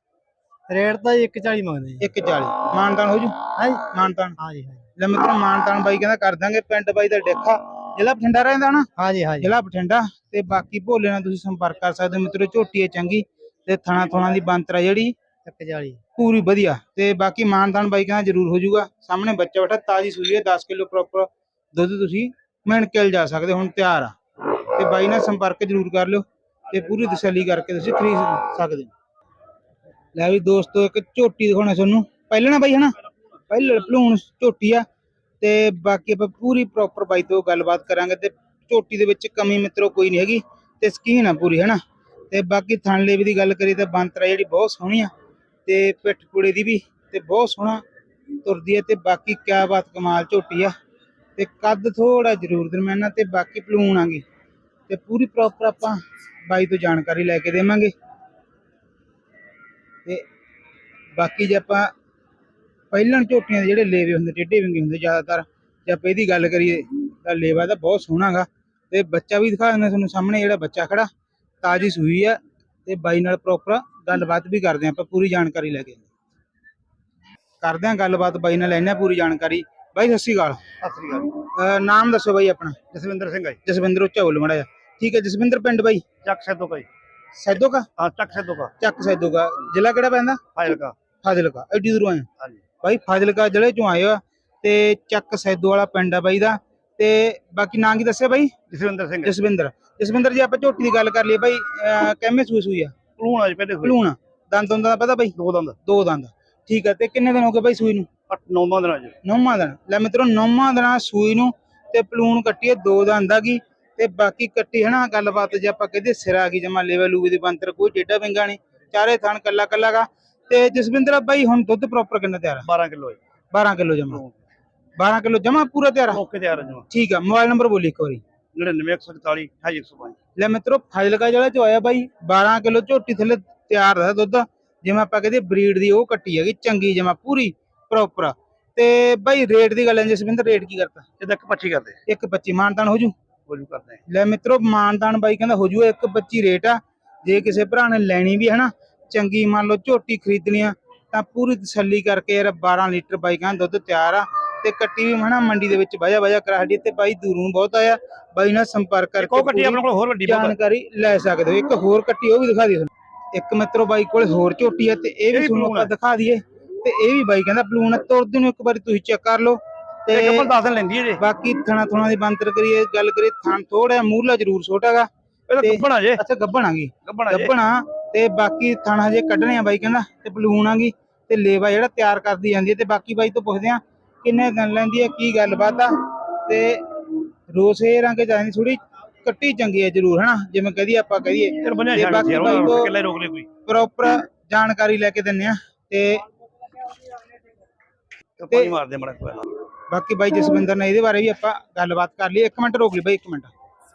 ਰੇਟ ਤਾਂ ਜੀ 140 ਮੰਗਦੇ ਜੀ। 140 ਮਾਨਤਾਨ ਹੋ ਜੂ? ਹਾਂਜੀ। ਮਾਨਤਾਨ। ਹਾਂ ਜੀ ਹਾਂ ਲੈ ਮਿੱਤਰੋ ਮਾਨਤਾਨ ਬਾਈ ਕਹਿੰਦਾ ਕਰ ਦਾਂਗੇ ਪਿੰਡ ਬਾਈ ਦਾ ਡੇਖਾ। ਜ਼ਿਲ੍ਹਾ ਬਠਿੰਡਾ ਰਹਿੰਦਾ ਨਾ? ਹਾਂ ਜੀ ਹਾਂ ਜੀ ਜ਼ਿਲ੍ਹਾ ਬਠਿੰਡਾ। ਤੇ ਬਾਕੀ ਭੋਲੇ ਨਾਲ ਤੁਸੀਂ ਸੰਪਰਕ ਕਰ ਸਕਦੇ ਹੋ। ਮਿੱਤਰੋ ਝੋਟੀ ਹੈ ਚੰਗੀ ਤੇ ਥਣਾ ਥਣਾ ਦੀ ਬੰਤਰਾ ਜਿਹੜੀ। 140 ਪੂਰੀ ਵਧੀਆ। ਤੇ ਬਾਕੀ ਮਾਨਦਾਨ ਬਾਈ ਕਹਿੰਦਾ ਜ਼ਰੂਰ ਹੋ ਜਾਊਗਾ। ਸਾਹਮਣੇ ਬੱਚਾ ਬੈਠਾ ਤਾਜੀ ਸੂਈ ਹੈ 10 ਕਿਲੋ ਪ੍ਰੋਪਰ ਦੁੱਧ ਤੁਸੀਂ ਮਿਣ ਕੇ ਜਾ ਸਕਦੇ ਹੁਣ ਤਿਆਰ ਆ। ਤੇ ਬਾਈ ਨਾਲ ਸੰਪਰਕ ਜ਼ਰੂਰ ਕਰ ਲਿਓ ਤੇ ਪੂਰੀ ਤਸੱਲੀ ਕਰਕੇ ਤੁਸੀਂ ਖਰੀਦ ਸਕਦੇ ਹੋ। ਲੈ ਵੀ ਦੋਸਤੋ ਇੱਕ ਝੋਟੀ ਦਿਖਾਉਣਾ ਤੁਹਾਨੂੰ। ਪਹਿਲਾਂ ਨਾ ਬਾਈ ਹਨਾ? ਪਹਿਲੇ ਭਲੂਣ ਝੋਟੀ ਆ। ਤੇ ਬਾਕੀ ਆਪਾਂ ਪੂਰੀ ਪ੍ਰੋਪਰ ਬਾਈ ਤੋਂ ਗੱਲਬਾਤ ਕਰਾਂਗੇ ਤੇ ਝੋਟੀ ਦੇ ਵਿੱਚ ਕਮੀ ਮਿੱਤਰੋ ਕੋਈ ਨਹੀਂ ਹੈਗੀ ਤੇ ਸਕੀਨ ਆ ਪੂਰੀ, ਹਨਾ? ਤੇ ਬਾਕੀ ਥਣ ਲੇਵੀ ਦੀ ਗੱਲ ਕਰੀ ਤਾਂ ਬੰਤਰਾ ਜਿਹੜੀ ਬਹੁਤ ਸੋਹਣੀ ਆ ਤੇ ਪਿੱਠ ਪੁੜੇ ਦੀ ਵੀ ਤੇ ਬਹੁਤ ਸੋਹਣਾ ਤੁਰਦੀ ਹੈ ਤੇ ਬਾਕੀ ਕਿਆ ਬਾਤ ਕਮਾਲ ਝੋਟੀ ਆ ਤੇ ਕੱਦ ਥੋੜਾ ਜ਼ਰੂਰ ਦਰਮਿਆਨਾ ਤੇ ਬਾਕੀ ਪਲੂਣ ਆਂਗੇ ਤੇ ਪੂਰੀ ਪ੍ਰੋਪਰ ਆਪਾਂ ਬਾਈ ਤੋਂ ਜਾਣਕਾਰੀ ਲੈ ਕੇ ਦੇਵਾਂਗੇ ਤੇ ਬਾਕੀ ਜੇ ਆਪਾਂ ਪਹਿਲਾਂ ਝੋਟੀਆਂ ਦੇ ਜਿਹੜੇ ਲੇਵੇ ਹੁੰਦੇ ਟੇਢੇ ਵਿੰਗੇ ਹੁੰਦੇ ਜ਼ਿਆਦਾਤਰ ਜੇ ਆਪਾਂ ਇਹਦੀ ਗੱਲ ਕਰੀਏ ਤਾਂ ਲੇਵਾ ਤਾਂ ਬਹੁਤ ਸੋਹਣਾਗਾ ਤੇ ਬੱਚਾ ਵੀ ਦਿਖਾ ਦਿੰਦਾ ਤੁਹਾਨੂੰ ਸਾਹਮਣੇ ਜਿਹੜਾ ਬੱਚਾ ਖੜਾ ਤਾਜੀ ਸੂਈ ਆ ਤੇ ਬਾਈ ਨਾਲ ਪ੍ਰੋਪਰ ਗੱਲਬਾਤ ਵੀ ਕਰਦੇ ਆਪਾਂ ਪੂਰੀ ਜਾਣਕਾਰੀ ਲੈ ਕੇ ਕਰਦੇ ਹਾਂ ਗੱਲਬਾਤ ਬਾਈ ਨਾਲ ਲੈਣੇ ਪੂਰੀ ਜਾਣਕਾਰੀ। ਬਾਈ ਸਤਿ ਸ਼੍ਰੀ ਅਕਾਲ। ਸਤਿ ਸ੍ਰੀ ਅਕਾਲ ਨਾਮ ਦੱਸੋ ਬਾਈ ਆਪਣਾ। ਜਸਵਿੰਦਰ ਸਿੰਘ ਹੈ ਜਸਵਿੰਦਰ ਬੋਲ ਮੜਾ ਠੀਕ ਹੈ ਜਸਵਿੰਦਰ ਪਿੰਡ ਬਾਈ? ਚੱਕ ਸੈਦੋ ਕਾ ਸੈਦੋ ਕਾ ਹਾਂ ਚੱਕ ਸੈਦੋ ਕਾ ਚੱਕ ਸੈਦੋ ਕਾ ਜ਼ਿਲ੍ਹਾ ਕਿਹੜਾ ਪੈਂਦਾ? ਫਾਇਲ ਕਾ ਫਾਜ਼ਿਲਕਾ। ਐਡੀ ਦੂਰੋਂ ਆਏ? ਹਾਂਜੀ। ਬਾਈ ਫਾਜ਼ਿਲਕਾ ਜ਼ਿਲ੍ਹੇ ਚੋਂ ਆਏ ਆ ਤੇ ਚੱਕ ਸੈਦੋ ਵਾਲਾ ਪਿੰਡ ਆ ਬਾਈ ਦਾ ਤੇ ਬਾਕੀ ਨਾਂ ਕੀ ਦੱਸਿਆ ਬਾਈ? ਜਸਵਿੰਦਰ ਸਿੰਘ। ਜਸਵਿੰਦਰ। ਜਸਵਿੰਦਰ ਜੀ ਆਪਾਂ ਝੋਟੀ ਦੀ ਗੱਲ ਕਰ ਲਈਏ ਬਾਈ ਕਿਵੇਂ ਸੂਈ ਸੂਈ ਆ? ਪਲੂਣ ਆ ਜੀ ਪਹਿਲੇ ਭਲੂਣ ਦੰਦ ਦੰਦ ਦਾ ਪਤਾ ਬਾਈ? ਦੋ ਦੰਦ। ਦੋ ਦੰਦ। ਠੀਕ ਆ ਤੇ ਕਿੰਨੇ ਦਿਨ ਹੋ ਗਏ ਬਾਈ ਸੂਈ ਨੂੰ? ਅੱਠ ਨੌਵਾਂ ਦਿਨਾਂ ਚ ਨੌਵਾਂ ਦਿਨ। ਲੈ ਮਿੱਤਰੋ ਨੌਵਾਂ ਦਿਨਾਂ ਸੂਈ ਨੂੰ ਤੇ ਪਲੂਣ ਕੱਟੀ ਹੈ ਦੋ ਦੰਦ ਆ ਗਈ। ਤੇ ਬਾਕੀ ਕੱਟੀ ਹਨਾ ਗੱਲਬਾਤ ਜੇ ਆਪਾਂ ਕਹਦੇ ਸਿਰ ਆ ਗਈ ਜਮਾ ਲੈਵਲ ਲੂਵੇ ਦੀ ਬੰਤਰ ਕੋਈ ਟੇਡਾ ਵਿੰਗਾ ਨਹੀਂ। ਚਾਰੇ ਥਣ ਕੱਲਾ ਕੱਲਾ ਗਾ। ਤੇ ਜਸਵਿੰਦਰ ਬਾਈ ਹੁਣ ਦੁੱਧ ਪ੍ਰੋਪਰ ਕਿੰਨਾ ਤਿਆਰ ਆ? 12 ਕਿਲੋ ਹੈ 12 ਕਿਲੋ ਜਮਾ 12 ਕਿਲੋ ਜਮਾ ਪੂਰਾ ਤਿਆਰ ਆ? ਓਕੇ ਤਿਆਰ ਹੈ ਜਮਾ ਠੀਕ ਆ ਮੋਬਾਈਲ ਨੰਬਰ ਬੋਲੀ ਇੱਕ ਵਾਰੀ। 99 144 2105 ਲੈ ਮਿੱਤਰੋ ਫਾਜ਼ਿਲਕਾ ਜਿਹੜਾ ਚ ਆਇਆ ਬਾਈ 12 ਕਿਲੋ ਝੋਟੀ ਥੱਲੇ ਤਿਆਰ ਦਾ ਦੁੱਧ। ਜਿਵੇਂ ਆਪਾਂ ਕਹਦੇ ਬਰੀਡ ਦੀ ਉਹ ਕੱਟੀ ਹੈਗੀ ਚੰਗੀ ਜਮਾ ਪੂਰੀ ਪ੍ਰੋਪਰ ਤੇ ਬਾਈ ਰੇਟ ਦੀ ਗੱਲ ਹੈ ਜਸਵਿੰਦਰ ਰੇਟ ਕੀ ਕਰਤਾ? ਇਹਦਾ ਇੱਕ 25 ਕਰਦੇ। ਇੱਕ 25 ਮਾਨਤਾਨ ਹੋ ਜੂ? ਬੋਲੂ ਕਰਦੇ। ਲੈ ਮਿੱਤਰੋ ਮਾਨਤਾਨ ਬਾਈ ਕਹਿੰਦਾ ਹੋ ਜੂ ਇੱਕ 25 ਰੇਟ ਆ। ਜੇ ਕਿਸੇ ਭਰਾ ਨੇ ਲੈਣੀ ਵੀ ਹੈ ਨਾ ਚੰਗੀ ਮੰਨ ਲਓ ਝੋਟੀ ਖਰੀਦਣੀ ਆ ਤਾਂ ਪੂਰੀ ਤਸੱਲੀ ਕਰਕੇ ਯਾਰ 12 ਲੀਟਰ ਬਾਈ ਕਹਿੰਦਾ ਦੁੱਧ ਤਿਆਰ ਆ ਤੇ ਕੱਟੀ ਵੀ ਹਨਾ ਮੰਡੀ ਦੇ ਵਿੱਚ ਵਜਾ ਵਜਾ ਕਰਾ ਹੱਡੀ ਤੇ ਬਾਈ ਦੂਰੋਂ ਬਹੁਤ ਆਇਆ ਬਾਈ ਨਾਲ ਸੰਪਰਕ ਕਰਕੇ ਇੱਕੋ ਕੱਟੀ ਆਪਣੇ ਕੋਲ ਹੋਰ ਵੱਡੀ। ਜਾਣਕਾਰੀ ਲੈ ਸਕਦੇ ਹੋ। ਇੱਕ ਹੋਰ ਕੱਟੀ ਉਹ ਵੀ ਦਿਖਾ ਦਿਓ। ਇੱਕ ਮਿੱਤਰੋ ਬਾਈ ਕੋਲ ਹੋਰ ਝੋਟੀ ਹੈ ਤੇ ਇਹ ਇਹ ਵੀ ਤੁਹਾਨੂੰ ਆਪਾਂ ਦਿਖਾ ਦਈਏ ਤੇ ਇਹ ਵੀ ਬਾਈ ਕਹਿੰਦਾ ਬਲੂਨ ਤੁਰਦੇ ਨੂੰ ਇੱਕ ਵਾਰੀ ਤੁਸੀਂ ਚੈੱਕ ਕਰ ਲਓ ਤੇ ਕੱਪਲ 10 ਦਿਨ ਲੈਂਦੀ ਹੈ ਜੀ। ਬਾਕੀ ਥਣਾ ਥਣਾ ਦੀ ਬੰਤਰ ਕਰੀਏ ਗੱਲ ਕਰੀਏ ਥਣ ਥੋੜਾ ਮੂਰਲਾ ਜ਼ਰੂਰ ਛੋਟਾਗਾ ਇਹਦਾ ਤੇ- ਗੱਬਣਾ ਜੇ। ਅੱਛਾ ਗੱਬਣ ਆ ਗੱਬਣਾ ਤੇ ਬਾਕੀ ਥਣ ਹਜੇ ਕੱਢਣੇ ਆ ਬਾਈ ਕਹਿੰਦਾ ਤੇ ਬਲੂਨ ਆ ਗਈ ਤੇ ਲੇਵਾ ਜਿਹੜਾ ਤਿਆਰ ਕਰਦੀ ਜਾਂਦੀ ਹੈ ਤੇ ਬਾਕੀ ਬਾਈ ਤੋਂ ਪੁੱਛਦੇ ਆ ਕਿੰਨੇ ਦਿਨ ਲੈਂਦੀ ਹੈ ਕੀ ਗੱਲਬਾਤ ਆ ਤੇ ਰੋਸੇ ਰੰਗ ਜਾਂਦੀ ਥੋੜੀ ਕੱਟੀ ਚੰਗੀ ਹੈ ਜ਼ਰੂਰ ਹਨਾ? ਜਿਵੇਂ ਕਹਦੀ ਆਪਾਂ ਬੰਨਿਆ ਤੇ ਬਾਕੀ ਬਾਈ ਤੋਂ ਕਿੱਲੇ ਰੋਕ ਲਈ ਕੋਈ। ਪ੍ਰੋਪਰ ਜਾਣਕਾਰੀ ਲੈ ਕੇ ਦਿੰਨੇ ਆ ਤੇ ਨਹੀਂ ਮਾਰਦੇ ਮੜਾ ਬਾਕੀ ਬਾਈ ਜਸਵਿੰਦਰ ਨੇ ਇਹਦੇ ਬਾਰੇ ਵੀ ਆਪਾਂ ਗੱਲਬਾਤ ਕਰ ਲਈ ਇੱਕ ਮਿੰਟ ਰੋਕ ਲਈ ਬਾਈ ਇੱਕ ਮਿੰਟ।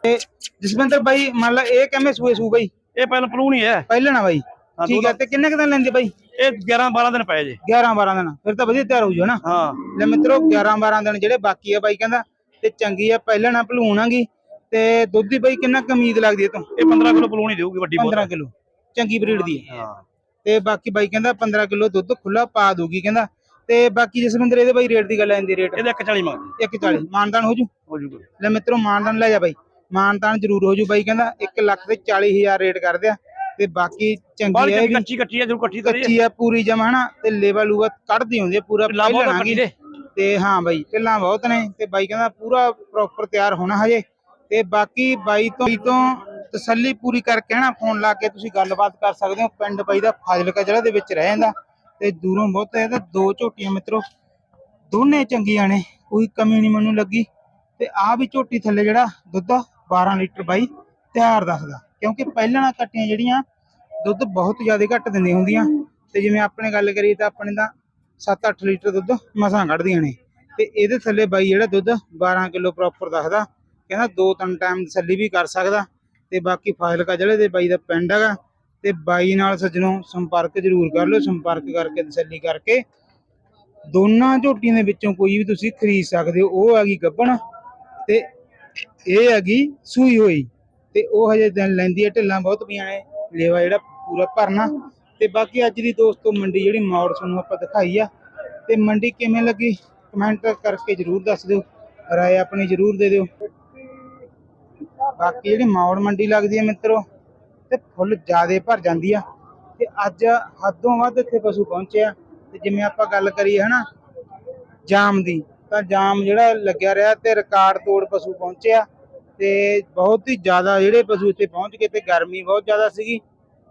ਤੇ ਜਸਵਿੰਦਰ ਬਾਈ ਮੰਨ ਲਾ ਇਹ ਕਿਵੇਂ ਸੂਏ ਸੂ ਬਾਈ? ਇਹ ਪਹਿਲਾਂ ਪਲੂਣ ਹੀ ਹੈ। ਪਹਿਲਾਂ ਨਾ ਬਾਈ। ਠੀਕ ਹੈ ਤੇ ਕਿੰਨੇ ਕੁ ਦਿਨ ਲੈਂਦੇ ਬਾਈ? ਇਹ 11 12 ਦਿਨ ਪਏ ਜੇ। 11 12 ਦਿਨ। ਫਿਰ ਤਾਂ ਵਧੀਆ ਤਿਆਰ ਹੋ ਜਾਓ ਨਾ ਹਾਂ। ਲੈ ਮਿੱਤਰੋ 11 12 ਦਿਨ ਜਿਹੜੇ ਬਾਕੀ ਆ ਬਾਈ ਕਹਿੰਦਾ ਤੇ ਚੰਗੀ ਆ ਪਹਿਲਾਂ ਨਾ ਭਲੂਣਾਂਗੀ ਤੇ ਦੁੱਧ ਦੀ ਬਾਈ ਕਿੰਨਾ ਕੁ ਉਮੀਦ ਲੱਗਦੀ ਹੈ ਤੋਂ ਇਹ 15 ਕਿਲੋ ਪਲੂਣ ਦੇਊਗੀ ਵੱਡੀ ਬਹੁਤ 15 ਕਿਲੋ। ਚੰਗੀ ਬਰੀਡ ਦੀ ਹੈ। ਤੇ ਬਾਕੀ ਬਾਈ ਕਹਿੰਦਾ 15 ਕਿਲੋ ਦੁੱਧ ਖੁੱਲਾ ਪਾ ਦੂਗੀ ਕਹਿੰਦਾ। ਤੇ ਬਾਕੀ ਜਸਵਿੰਦਰ ਇਹਦੇ ਬਾਈ ਰੇਟ ਦੀ ਗੱਲ ਆਂਦੀ ਰੇਟ। ਇਹਦੇ 140 ਮੰਗਦੀ। 140 ਮਾਨਦਾਨ ਹੋ ਜੂ? ਹੋ ਜੂਗਾ। ਲੈ ਮਿੱਤਰੋ ਮਾਨਦਾਨ ਲੈ ਜਾ ਬਾਈ। ਮਾਨਦਾਨ ਜ਼ਰੂਰ ਹੋ ਜੂ ਬਾਈ ਕਹਿੰਦਾ 1 ਲੱਖ ਤੇ 40000 ਰੇਟ ਕਰਦੇ ਆ ਤੇ ਬਾਕੀ ਚੰਗੀ ਹੈ ਕੱਚੀ ਕੱਚੀ ਹੈ ਜਰੂਰ ਕੱਚੀ ਕਰੀਏ ਕੱਚੀ ਆ ਪੂਰੀ ਜਮਾ ਹਨਾ ਤੇ ਲੇਵਾ ਲੂਆ ਕੱਢਦੀ ਹੁੰਦੀ ਆ ਪੂਰਾ ਢਿੱਲਾਂ ਬਹੁਤ ਪਹਿਲਣਾ ਕੱਟੀ ਗੀ। ਦੇ। ਤੇ ਹਾਂ ਬਾਈ ਢਿੱਲਾਂ ਬਹੁਤ ਨੇ ਤੇ ਬਾਈ ਕਹਿੰਦਾ ਪੂਰਾ ਪ੍ਰੋਪਰ ਤਿਆਰ ਹੋਣਾ ਹਜੇ ਤੇ ਬਾਕੀ ਬਾਈ ਤੋਂ ਬਾਈ ਤੋਂ ਤਸੱਲੀ ਪੂਰੀ ਕਰਕੇ ਹਨਾ ਫੋਨ ਲਾ ਕੇ ਤੁਸੀਂ ਗੱਲਬਾਤ ਕਰ ਸਕਦੇ ਹੋ ਪਿੰਡ ਬਾਈ ਦਾ ਫਾਜ਼ਿਲਕਾ ਜ਼ਿਲ੍ਹਾ ਦੇ ਵਿੱਚ ਰਹਿ ਜਾਂਦਾ ਤੇ ਦੂਰੋਂ ਬਹੁਤ ਹੈ ਤਾਂ ਦੋ ਝੋਟੀਆਂ ਮਿੱਤਰੋ ਦੋਨੇ ਚੰਗੀਆਂ ਨੇ ਕੋਈ ਕਮੀ ਨਹੀਂ ਮੈਨੂੰ ਲੱਗੀ ਤੇ ਆ ਵੀ ਝੋਟੀ ਥੱਲੇ ਜਿਹੜਾ ਦੁੱਧ 12 ਲੀਟਰ ਬਾਈ ਤਿਆਰ ਦੱਸਦਾ। ਕਿਉਂਕਿ ਪਹਿਲਾਂ ਨਾਲ ਕੱਟੀਆਂ ਜਿਹੜੀਆਂ, ਦੁੱਧ ਬਹੁਤ ਜ਼ਿਆਦਾ ਘੱਟ ਦਿੰਦੀਆਂ ਹੁੰਦੀਆਂ। ਤੇ ਜਿਵੇਂ ਆਪਣੇ ਗੱਲ ਕਰੀਏ ਤਾਂ ਆਪਣੇ ਤਾਂ 7-8 ਲੀਟਰ ਦੁੱਧ ਮਸਾਂ ਕੱਢਦੀਆਂ ਨੇ। ਤੇ ਇਹਦੇ ਥੱਲੇ ਬਾਈ ਜਿਹੜਾ ਦੁੱਧ 12 ਕਿਲੋ ਪ੍ਰੋਪਰ ਦੱਸਦਾ, ਕਹਿੰਦਾ ਦੋ ਤਿੰਨ ਟਾਈਮ ਤਸੱਲੀ ਵੀ ਕਰ ਸਕਦਾ। ਤੇ ਬਾਕੀ ਫਾਜ਼ਿਲਕਾ ਜ਼ਿਲ੍ਹੇ ਦੇ ਬਾਈ ਦਾ ਪਿੰਡ ਹੈਗਾ। ਤੇ ਬਾਈ ਨਾਲ ਸੱਜਣੋ ਸੰਪਰਕ ਜ਼ਰੂਰ ਕਰ ਲਓ, ਸੰਪਰਕ ਕਰਕੇ ਤਸੱਲੀ ਕਰਕੇ। ਦੋਨਾਂ ਝੋਟੀਆਂ ਦੇ ਵਿੱਚੋਂ ਕੋਈ ਵੀ ਤੁਸੀਂ ਖਰੀਦ ਸਕਦੇ ਹੋ। ਉਹ ਹੈਗੀ ਗੱਬਣ ਤੇ ਇਹ ਹੈਗੀ ਸੂਈ ਹੋਈ ਤੇ ਉਹ ਹਜੇ ਦਿਨ ਲੈਂਦੀ ਹੈ, ਢਿੱਲਾਂ ਬਹੁਤ ਪਈਆਂ ਨੇ, ਲੇਵਾ ਜਿਹੜਾ ਪੂਰਾ ਭਰਨਾ। ਤੇ ਬਾਕੀ ਅੱਜ ਦੀ ਦੋਸਤੋ ਮੰਡੀ ਜਿਹੜੀ ਮੌੜ ਤੁਹਾਨੂੰ ਆਪਾਂ ਦਿਖਾਈ ਆ। ਤੇ ਮੰਡੀ ਕਿਵੇਂ ਲੱਗੀ? ਕਮੈਂਟ ਕਰਕੇ ਜਰੂਰ ਦੱਸ ਦਿਓ, ਰਾਏ ਆਪਣੀ ਜਰੂਰ ਦੇ ਦਿਓ। ਬਾਕੀ ਜਿਹੜੀ ਮੌੜ ਮੰਡੀ ਲੱਗਦੀ ਹੈ ਮਿੱਤਰੋ, ਤੇ ਫੁੱਲ ਜ਼ਿਆਦੇ ਭਰ ਜਾਂਦੀ ਆ। ਤੇ ਅੱਜ ਹੱਦੋਂ ਵੱਧ ਇੱਥੇ ਪਸ਼ੂ ਪਹੁੰਚਿਆ ਤੇ ਜਿਵੇਂ ਆਪਾਂ ਗੱਲ ਕਰੀਏ ਹਨਾ, ਜਾਮ ਦੀ ਤਾਂ ਜਾਮ ਜਿਹੜਾ ਲੱਗਿਆ ਰਿਹਾ ਤੇ ਰਿਕਾਰਡ ਤੋੜ ਪਸ਼ੂ ਪਹੁੰਚਿਆ ਤੇ ਬਹੁਤ ਹੀ ਜ਼ਿਆਦਾ ਜਿਹੜੇ ਪਸ਼ੂ ਇੱਥੇ ਪਹੁੰਚ ਗਏ ਤੇ ਗਰਮੀ ਬਹੁਤ ਜ਼ਿਆਦਾ ਸੀਗੀ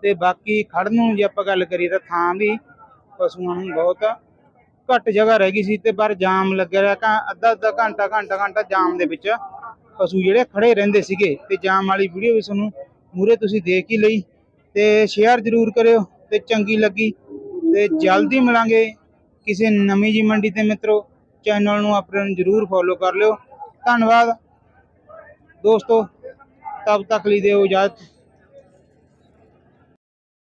ਤੇ ਬਾਕੀ ਖੜਨ ਨੂੰ ਜੇ ਆਪਾਂ ਗੱਲ ਕਰੀਏ ਤਾਂ ਥਾਂ ਵੀ ਪਸ਼ੂਆਂ ਨੂੰ ਬਹੁਤ ਘੱਟ ਜਗ੍ਹਾ ਰਹਿ ਗਈ ਸੀ ਤੇ ਪਰ ਜਾਮ ਲੱਗਿਆ ਰਿਹਾ ਤਾਂ ਅੱਧਾ ਅੱਧਾ ਘੰਟਾ ਘੰਟਾ ਘੰਟਾ ਜਾਮ ਦੇ ਵਿੱਚ ਪਸ਼ੂ ਜਿਹੜੇ ਖੜੇ ਰਹਿੰਦੇ ਸੀਗੇ ਤੇ ਜਾਮ ਵਾਲੀ ਵੀਡੀਓ ਵੀ ਤੁਹਾਨੂੰ ਮੂਰੇ ਤੁਸੀਂ ਦੇਖ ਹੀ ਲਈ ਤੇ ਸ਼ੇਅਰ ਜ਼ਰੂਰ ਕਰਿਓ ਤੇ ਚੰਗੀ ਲੱਗੀ ਤੇ ਜਲਦੀ ਮਿਲਾਂਗੇ ਕਿਸੇ ਨਵੀਂ ਜੀ ਮੰਡੀ ਤੇ ਮਿੱਤਰੋ। ਚੈਨਲ ਨੂੰ ਆਪਣੇ ਨੂੰ ਜਰੂਰ ਫੋਲੋ ਕਰ ਲਿਓ। ਧੰਨਵਾਦ। ਦੋਸਤੋ, ਤਬ ਤੱਕ ਲਈ ਦਿਓ ਇਜਾਜ਼ਤ।